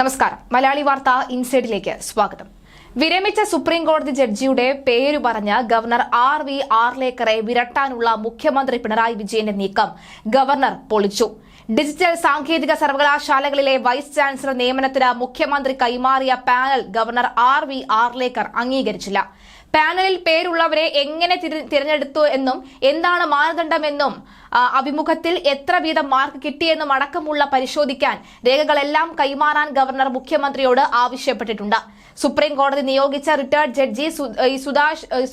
നമസ്കാരം. മലയാളി വാർത്ത ഇൻസൈഡിലേക്ക് സ്വാഗതം. വിരമിച്ച സുപ്രീം കോടതി ജഡ്ജിയുടെ പേര് പറഞ്ഞ് ഗവർണർ ആർ വി ആർലേക്കറെ വിരട്ടാനുള്ള മുഖ്യമന്ത്രി പിണറായി വിജയന്റെ നീക്കം ഗവർണർ പൊളിച്ചു. ഡിജിറ്റൽ സാങ്കേതിക സർവകലാശാലകളിലെ വൈസ് ചാൻസലർ നിയമനത്തിന് മുഖ്യമന്ത്രി കൈമാറിയ panel governor R V Arlekar അംഗീകരിച്ചില്ല. പാനലിൽ പേരുള്ളവരെ എങ്ങനെ തിരഞ്ഞെടുത്തു എന്നും എന്താണ് മാനദണ്ഡമെന്നും അഭിമുഖത്തിൽ എത്ര വീതം മാർക്ക് കിട്ടിയെന്നും അടക്കമുള്ള പരിശോധിക്കാൻ രേഖകളെല്ലാം കൈമാറാൻ ഗവർണർ മുഖ്യമന്ത്രിയോട് ആവശ്യപ്പെട്ടിട്ടുണ്ട്. സുപ്രീം കോടതി നിയോഗിച്ച റിട്ടയർഡ് ജഡ്ജി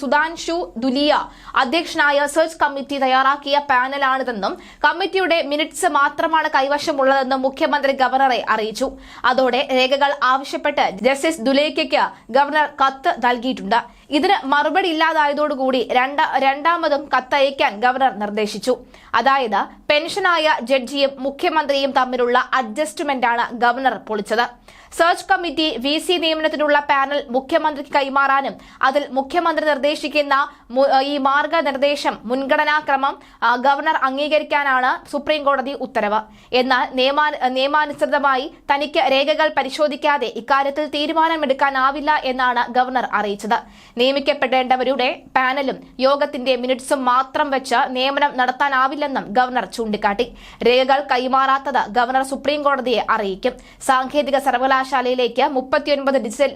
സുധാൻഷു ദുലിയ അധ്യക്ഷനായ സെർച്ച് കമ്മിറ്റി തയ്യാറാക്കിയ പാനലാണിതെന്നും കമ്മിറ്റിയുടെ മിനിറ്റ്സ് മാത്രമാണ് കൈവശമുള്ളതെന്നും മുഖ്യമന്ത്രി ഗവർണറെ അറിയിച്ചു. അതോടെ രേഖകൾ ആവശ്യപ്പെട്ട് ജസ്റ്റിസ് ദുലേക്കയ്ക്ക് ഗവർണർ കത്ത് നൽകിയിട്ടുണ്ട്. ഇതിന് മറുപടി ഇല്ലാതായതോടുകൂടി രണ്ട രണ്ടാമതും കത്തയക്കാൻ ഗവർണർ നിർദ്ദേശിച്ചു. അതായത് പെൻഷനായ ജഡ്ജിയും മുഖ്യമന്ത്രിയും തമ്മിലുള്ള അഡ്ജസ്റ്റ്മെന്റാണ് ഗവർണർ പൊളിച്ചത്. സെർച്ച് കമ്മിറ്റി വി സി നിയമനത്തിനുള്ള പാനൽ മുഖ്യമന്ത്രിക്ക് കൈമാറാനും അതിൽ മുഖ്യമന്ത്രി നിർദ്ദേശിക്കുന്ന ഈ മാർഗനിർദ്ദേശം മുൻഗണനാക്രമം ഗവർണർ അംഗീകരിക്കാനാണ് സുപ്രീംകോടതി ഉത്തരവ്. എന്നാൽ നിയമാ- നിയമാനുസൃതമായി തനിക്ക് രേഖകൾ പരിശോധിക്കാതെ ഇക്കാര്യത്തിൽ തീരുമാനമെടുക്കാനാവില്ല എന്നാണ് ഗവർണർ അറിയിച്ചത്. നിയമിക്കപ്പെടേണ്ടവരുടെ പാനലും യോഗത്തിന്റെ മിനിറ്റ്സും മാത്രം വെച്ച് നിയമനം നടത്താനാവില്ലെന്നും ഗവർണർ ചൂണ്ടിക്കാട്ടി. രേഖകൾ കൈമാറാത്തത് ഗവർണർ സുപ്രീംകോടതിയെ അറിയിക്കും. സാങ്കേതിക സർവകലാശാലയിലേക്ക് മുപ്പത്തിയൊൻപത് ഡിജിറ്റൽ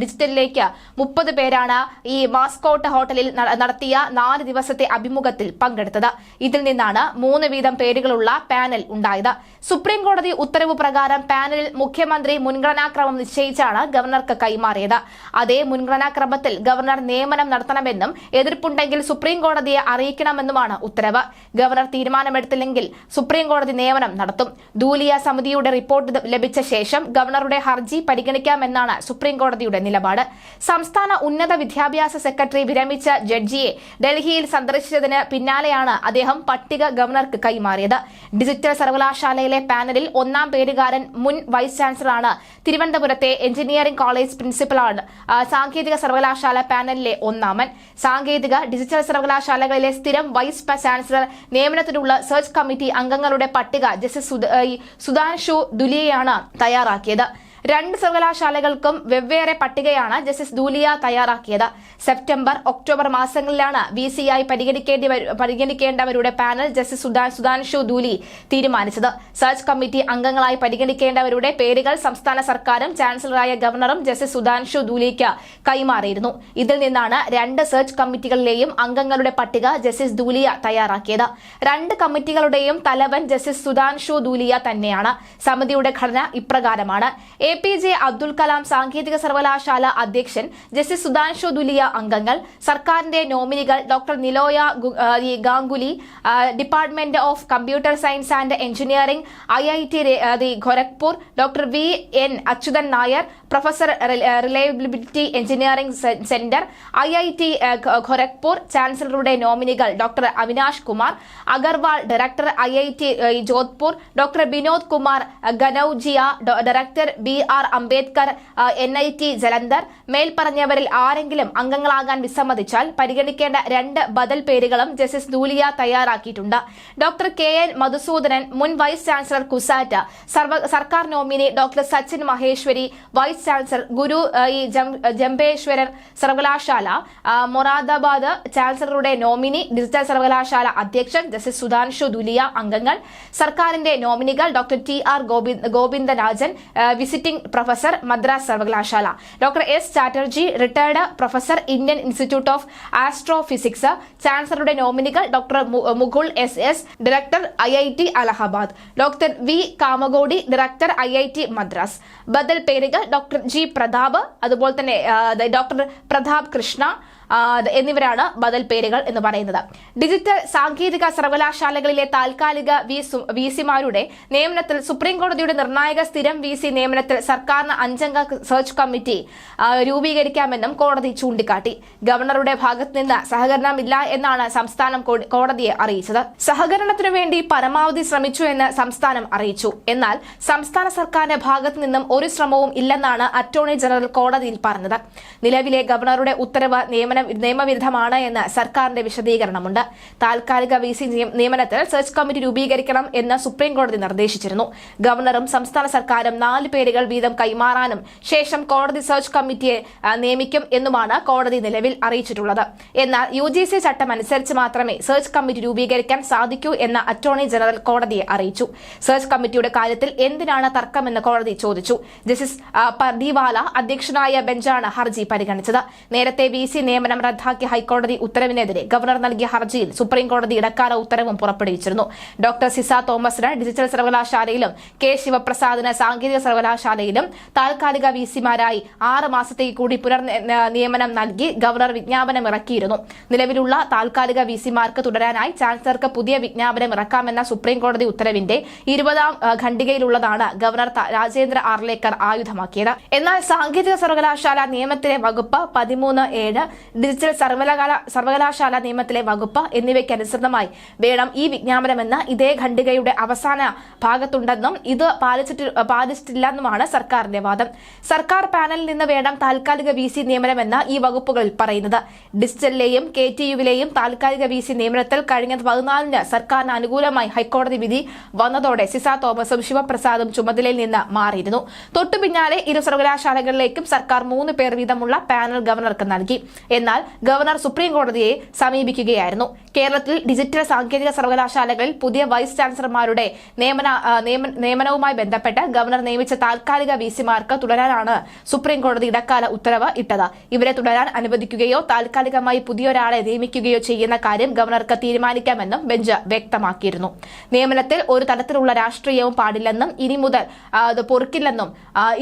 ഡിജിറ്റലിലേക്ക് മുപ്പത് പേരാണ് ഈ മാസ്കോട്ട് ഹോട്ടലിൽ നടത്തിയ നാല് ദിവസത്തെ അഭിമുഖത്തിൽ പങ്കെടുത്തത്. ഇതിൽ നിന്നാണ് മൂന്ന് വീതം പേരുകളുള്ള പാനൽ ഉണ്ടായത്. സുപ്രീം കോടതി ഉത്തരവ് പ്രകാരം പാനലിൽ മുഖ്യമന്ത്രി മുൻഗണനാക്രമം നിശ്ചയിച്ചാണ് ഗവർണർക്ക് കൈമാറിയത്. അതേ മുൻഗണനാക്രമത്തിൽ ഗവർണർ നിയമനം നടത്തണമെന്നും എതിർപ്പുണ്ടെങ്കിൽ സുപ്രീം കോടതിയെ അറിയിക്കണമെന്നുമാണ് ഉത്തരവ്. ഗവർണർ തീരുമാനമെടുത്തില്ലെങ്കിൽ സുപ്രീം കോടതി നിയമനം നടത്തും. ദൂലിയ സമിതിയുടെ റിപ്പോർട്ട് ലഭിച്ച ശേഷം ഗവർണറുടെ ഹർജി പരിഗണിക്കാമെന്നാണ് സുപ്രീംകോടതിയുടെ നിലപാട്. സംസ്ഥാന ഉന്നത വിദ്യാഭ്യാസ സെക്രട്ടറി വിരമിച്ച ജഡ്ജിയെ ഡൽഹിയിൽ സന്ദർശിച്ചതിന് പിന്നാലെയാണ് അദ്ദേഹം പട്ടിക ഗവർണർക്ക് കൈമാറിയത്. ഡിജിറ്റൽ സർവകലാശാലയിലെ പാനലിൽ ഒന്നാം പേരുകാരൻ മുൻ വൈസ് ചാൻസലറാണ്. തിരുവനന്തപുരത്തെ എഞ്ചിനീയറിംഗ് കോളേജ് പ്രിൻസിപ്പലാണ് സാങ്കേതിക സർവകലാശാല പാനലിലെ ഒന്നാമൻ. സാങ്കേതിക ഡിജിറ്റൽ സർവകലാശാലകളിലെ സ്ഥിരം വൈസ് ചാൻസലർ നിയമനത്തിനുള്ള സെർച്ച് കമ്മിറ്റി അംഗങ്ങളുടെ പട്ടിക ജസ്റ്റിസ് സുധ- സുധാൻഷു ദുലിയയാണ് തയ്യാറാക്കിയത്. രണ്ട് സർവകലാശാലകൾക്കും വെവ്വേറെ പട്ടികയാണ് ജസ്റ്റിസ് ദൂലിയ തയ്യാറാക്കിയത്. സെപ്റ്റംബർ ഒക്ടോബർ മാസങ്ങളിലാണ് വി സി ആയി പരിഗണിക്കേണ്ടി പരിഗണിക്കേണ്ടവരുടെ പാനൽ ജസ്റ്റിസ് സുധാ സുധാൻഷു ദൂലി തീരുമാനിച്ചത്. സെർച്ച് കമ്മിറ്റി അംഗങ്ങളായി പരിഗണിക്കേണ്ടവരുടെ പേരുകൾ സംസ്ഥാന സർക്കാരും ചാൻസലറായ ഗവർണറും ജസ്റ്റിസ് സുധാൻഷു ദൂലിക്ക് കൈമാറിയിരുന്നു. ഇതിൽ നിന്നാണ് രണ്ട് സെർച്ച് കമ്മിറ്റികളിലെയും അംഗങ്ങളുടെ പട്ടിക ജസ്റ്റിസ് ദൂലിയ തയ്യാറാക്കിയത്. രണ്ട് കമ്മിറ്റികളുടെയും തലവൻ ജസ്റ്റിസ് സുധാൻഷു ദൂലിയ തന്നെയാണ്. സമിതിയുടെ ഘടന ഇപ്രകാരമാണ്. A P J Abdul Kalam സാങ്കേതിക സർവകലാശാല അധ്യക്ഷൻ ജസ്റ്റിസ് സുധാൻഷു ദുലിയ അംഗങ്ങൾ സർക്കാരിന്റെ നോമിനികൾ doctor Niloy Ganguly department of computer science and engineering I I T Kharagpur doctor V N Achuthan Nair professor reliability engineering centre I I T Kharagpur ചാൻസലറുടെ നോമിനികൾ doctor Avinash Kumar Agarwal director I I T Jodhpur doctor Vinod Kumar Kanaujia director B R Ambedkar N I T Jalandhar മേൽപ്പറഞ്ഞവരിൽ ആരെങ്കിലും അംഗങ്ങളാകാൻ വിസമ്മതിച്ചാൽ പരിഗണിക്കേണ്ട രണ്ട് ബദൽ പേരുകളും justice Dhulia തയ്യാറാക്കിയിട്ടുണ്ട്. Doctor K N Madhusoodanan മുൻ vice chancellor CUSAT സർക്കാർ nominee doctor Sachin Maheshwari vice chancellor Guru ജംബേശ്വരൻ സർവകലാശാല Moradabad ചാൻസലറുടെ nominee digital സർവകലാശാല അധ്യക്ഷൻ ജസ്റ്റിസ് സുധാൻഷു ദുലിയ അംഗങ്ങൾ സർക്കാരിന്റെ നോമിനികൾ ഡോക്ടർ ടി ആർ ഗോവിന്ദരാജൻ ആ, വിസിറ്റിംഗ് പ്രൊഫസർ മദ്രാസ് സർവകലാശാല doctor S Chatterjee retired professor Indian institute of astrophysics ചാൻസലറുടെ നോമിനികൾ doctor Mukul S S director I I T Allahabad doctor V Kamakoti director I I T Madras ബദൽ പേരുകൾ doctor G Pratap അതുപോലെ തന്നെ doctor Pratap Krishna എന്നിവരാണ് ബദൽ പേരുകൾ എന്ന് പറയുന്നത്. ഡിജിറ്റൽ സാങ്കേതിക സർവകലാശാലകളിലെ താൽക്കാലിക വി സിമാരുടെ നിയമനത്തിൽ സുപ്രീം കോടതിയുടെ നിർണായക സ്ഥിരം വി സി നിയമനത്തിൽ സർക്കാരിന് അഞ്ചംഗ സെർച്ച് കമ്മിറ്റി രൂപീകരിക്കാമെന്നും കോടതി ചൂണ്ടിക്കാട്ടി. ഗവർണറുടെ ഭാഗത്ത് നിന്ന് സഹകരണമില്ല എന്നാണ് സംസ്ഥാനം കോടതിയെ അറിയിച്ചത്. സഹകരണത്തിനു വേണ്ടി പരമാവധി ശ്രമിച്ചു എന്ന് സംസ്ഥാനം അറിയിച്ചു. എന്നാൽ സംസ്ഥാന സർക്കാരിന്റെ ഭാഗത്തു നിന്നും ഒരു ശ്രമവും ഇല്ലെന്നാണ് അറ്റോർണി ജനറൽ കോടതിയിൽ പറഞ്ഞത്. നിലവിലെ ഗവർണറുടെ ഉത്തരവ് നിയമന നിയമനം നിയമവിരുദ്ധമാണ് എന്ന് സർക്കാരിന്റെ വിശദീകരണമുണ്ട്. താൽക്കാലിക വി സി നിയമനത്തിൽ സെർച്ച് കമ്മിറ്റി രൂപീകരിക്കണം എന്ന് സുപ്രീം കോടതി നിർദ്ദേശിച്ചിരുന്നു. ഗവർണറും സംസ്ഥാന സർക്കാരും നാല് പേരുകൾ വീതം കൈമാറാനും ശേഷം കോടതി സെർച്ച് കമ്മിറ്റിയെ നിയമിക്കും എന്നുമാണ് കോടതി നിലവിൽ അറിയിച്ചിട്ടുള്ളത്. എന്നാൽ യു ജി സി ചട്ടം അനുസരിച്ച് മാത്രമേ സെർച്ച് കമ്മിറ്റി രൂപീകരിക്കാൻ സാധിക്കൂ എന്ന് അറ്റോർണി ജനറൽ കോടതിയെ അറിയിച്ചു. സെർച്ച് കമ്മിറ്റിയുടെ കാര്യത്തിൽ എന്തിനാണ് തർക്കമെന്ന് കോടതി ചോദിച്ചു. ജസ്റ്റിസ് പർദിവാല അധ്യക്ഷനായ ബെഞ്ചാണ് ഹർജി പരിഗണിച്ചത്. നേരത്തെ വി സി നിയമനം റദ്ദാക്കിയ ഹൈക്കോടതി ഉത്തരവിനെതിരെ ഗവർണർ നൽകിയ ഹർജിയിൽ സുപ്രീം കോടതി ഇടക്കാല ഉത്തരവും പുറപ്പെടുവിച്ചിരുന്നു. ഡോക്ടർ സിസ തോമസിന് ഡിജിറ്റൽ സർവകലാശാലയിലും കെ ശിവപ്രസാദിന് സാങ്കേതിക സർവകലാശാലയിലും താൽക്കാലിക വി സിമാരായി ആറ് മാസത്തേക്ക് കൂടി പുനർ നിയമനം നൽകി ഗവർണർ വിജ്ഞാപനം ഇറക്കിയിരുന്നു. നിലവിലുള്ള താൽക്കാലിക വി സിമാർക്ക് തുടരാനായി ചാൻസലർക്ക് പുതിയ വിജ്ഞാപനം ഇറക്കാമെന്ന സുപ്രീം കോടതി ഉത്തരവിന്റെ ഇരുപതാം ഖണ്ഡികയിലുള്ളതാണ് ഗവർണർ രാജേന്ദ്ര ആർലേക്കർ ആയുധമാക്കിയത്. എന്നാൽ സാങ്കേതിക സർവകലാശാല നിയമത്തിലെ വകുപ്പ് പതിമൂന്ന് ഏഴ് ഡിജിറ്റൽ സർവകലാ സർവകലാശാല നിയമത്തിലെ വകുപ്പ് എന്നിവയ്ക്കനുസൃതമായി വേണം ഈ വിജ്ഞാപനമെന്ന് ഇതേ ഖണ്ഡികയുടെ അവസാന ഭാഗത്തുണ്ടെന്നും ഇത് പാലിച്ചിട്ട് പാലിച്ചിട്ടില്ലെന്നുമാണ് സർക്കാരിന്റെ വാദം. സർക്കാർ പാനലിൽ നിന്ന് വേണം താൽക്കാലിക വി സി നിയമനമെന്ന് ഈ വകുപ്പുകളിൽ പറയുന്നത്. ഡിജിറ്റലിലെയും കെ ടി യുവിലെയും താൽക്കാലിക വി സി നിയമനത്തിൽ കഴിഞ്ഞ പതിനാലിന് സർക്കാരിന് അനുകൂലമായി ഹൈക്കോടതി വിധി വന്നതോടെ സിസ തോമസും ശിവപ്രസാദും ചുമതലയിൽ നിന്ന് മാറിയിരുന്നു. തൊട്ടു പിന്നാലെ ഇരു സർവകലാശാലകളിലേക്കും സർക്കാർ മൂന്ന് പേർ വീതമുള്ള പാനൽ ഗവർണർക്ക് നൽകി. എന്നാൽ ഗവർണർ സുപ്രീം കോടതിയെ സമീപിക്കുകയായിരുന്നു കേരളത്തിൽ ഡിജിറ്റൽ സാങ്കേതിക സർവകലാശാലകളിൽ പുതിയ വൈസ് ചാൻസലർമാരുടെ നിയമന നിയമനവുമായി ബന്ധപ്പെട്ട് ഗവർണർ നിയമിച്ച താൽക്കാലിക വി സിമാർക്ക് തുടരാനാണ് സുപ്രീംകോടതി ഇടക്കാല ഉത്തരവ് ഇട്ടത്. ഇവരെ തുടരാൻ അനുവദിക്കുകയോ താൽക്കാലികമായി പുതിയൊരാളെ നിയമിക്കുകയോ ചെയ്യുന്ന കാര്യം ഗവർണർക്ക് തീരുമാനിക്കാമെന്നും ബെഞ്ച് വ്യക്തമാക്കിയിരുന്നു. നിയമനത്തിൽ ഒരു തരത്തിലുള്ള രാഷ്ട്രീയവും പാടില്ലെന്നും ഇനി മുതൽ അത് പൊറുക്കില്ലെന്നും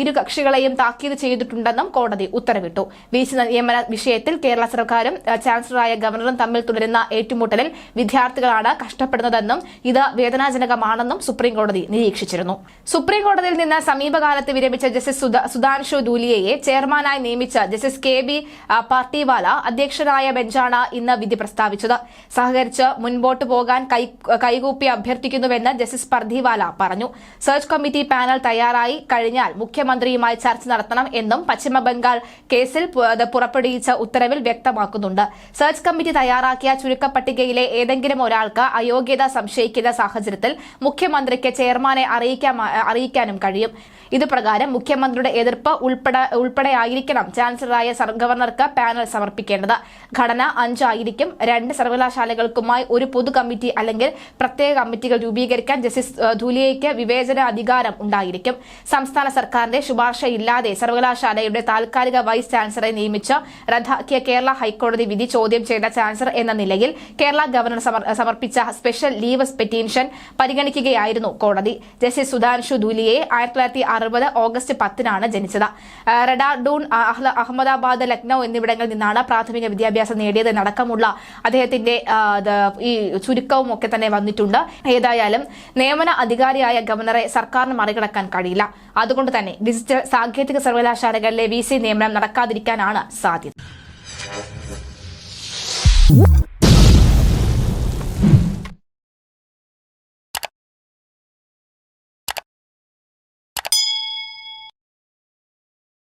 ഇരു കക്ഷികളെയും താക്കീത് ചെയ്തിട്ടുണ്ടെന്നും കോടതി ഉത്തരവിട്ടു. വി സി നിയമന വിഷയത്തിൽ കേരള സർക്കാരും ചാൻസലറായ ഗവർണറും തമ്മിൽ തുടരുന്ന ഏറ്റുമുട്ടലിൽ വിദ്യാർത്ഥികളാണ് കഷ്ടപ്പെടുന്നതെന്നും ഇത് വേദനാജനകമാണെന്നും സുപ്രീം കോടതി നിരീക്ഷിച്ചിരുന്നു. സുപ്രീം കോടതിയിൽ നിന്ന് സമീപകാലത്ത് വിരമിച്ച ജസ്റ്റിസ് സുധ- സുധാൻഷു ദൂലിയയെ ചെയർമാനായി നിയമിച്ച ജസ്റ്റിസ് കെ ബി പാർട്ടിവാല അധ്യക്ഷനായ ബെഞ്ചാണ് ഇന്ന് വിധി പ്രസ്താവിച്ചത്. സഹകരിച്ച് മുൻപോട്ട് പോകാൻ കൈകൂപ്പി അഭ്യർത്ഥിക്കുന്നുവെന്ന് ജസ്റ്റിസ് പർദിവാല പറഞ്ഞു. സെർച്ച് കമ്മിറ്റി പാനൽ തയ്യാറായി കഴിഞ്ഞാൽ മുഖ്യമന്ത്രിയുമായി ചർച്ച നടത്തണം എന്നും പശ്ചിമബംഗാൾ കേസിൽ പുറപ്പെടുവിച്ച ഉത്തരവിൽ വ്യക്തമാക്കുന്നുണ്ട്. സെർച്ച് കമ്മിറ്റി തയ്യാറാക്കിയ ചുരുക്കപ്പട്ടികയിലെ ഏതെങ്കിലും ഒരാൾക്ക് അയോഗ്യത സംശയിക്കുന്ന സാഹചര്യത്തിൽ മുഖ്യമന്ത്രിക്ക് ചെയർമാനെ അറിയിക്കാൻ അറിയിക്കാനും കഴിയും. ഇത് പ്രകാരം മുഖ്യമന്ത്രിയുടെ എതിർപ്പ് ഉൾപ്പെടെ ഉൾപ്പെടെയായിരിക്കണം ചാൻസലറായ ഗവർണർക്ക് പാനൽ സമർപ്പിക്കേണ്ടത്. ഘടന അഞ്ചായിരിക്കും. രണ്ട് സർവകലാശാലകൾക്കുമായി ഒരു പൊതു കമ്മിറ്റി അല്ലെങ്കിൽ പ്രത്യേക കമ്മിറ്റികൾ രൂപീകരിക്കാൻ ജസ്റ്റിസ് ധുലിയയ്ക്ക് വിവേചന അധികാരം ഉണ്ടായിരിക്കും. സംസ്ഥാന സർക്കാരിന്റെ ശുപാർശയില്ലാതെ സർവകലാശാലയുടെ താൽക്കാലിക വൈസ് ചാൻസലറെ നിയമിച്ച് റദ്ദാക്കിയ കേരള ഹൈക്കോടതി വിധി ചോദ്യം ചെയ്ത ചാൻസലർ എന്ന നിലയിൽ കേരള ഗവർണർ സമർപ്പിച്ച സ്പെഷ്യൽ ലീവ് പെറ്റീഷൻ പരിഗണിക്കുകയായിരുന്നു കോടതി. ജസ്റ്റിസ് സുധാൻഷു ദുലിയെ ആയിരത്തി തൊള്ളായിരത്തി അറുപത് ഓഗസ്റ്റ് പത്തിനാണ് ജനിച്ചത്. റഡാഡൂൺ അഹമ്മദാബാദ് ലക്നൌ എന്നിവിടങ്ങളിൽ നിന്നാണ് പ്രാഥമിക വിദ്യാഭ്യാസം നേടിയത്. അടക്കമുള്ള അദ്ദേഹത്തിന്റെ ഈ ചുരുക്കവും ഒക്കെ തന്നെ വന്നിട്ടുണ്ട്. ഏതായാലും നിയമന അധികാരിയായ ഗവർണറെ സർക്കാരിന് മറികടക്കാൻ കഴിയില്ല. അതുകൊണ്ട് തന്നെ ഡിജിറ്റൽ സാങ്കേതിക സർവകലാശാലകളിലെ വി സി നിയമനം നടക്കാതിരിക്കാനാണ് സാധ്യത.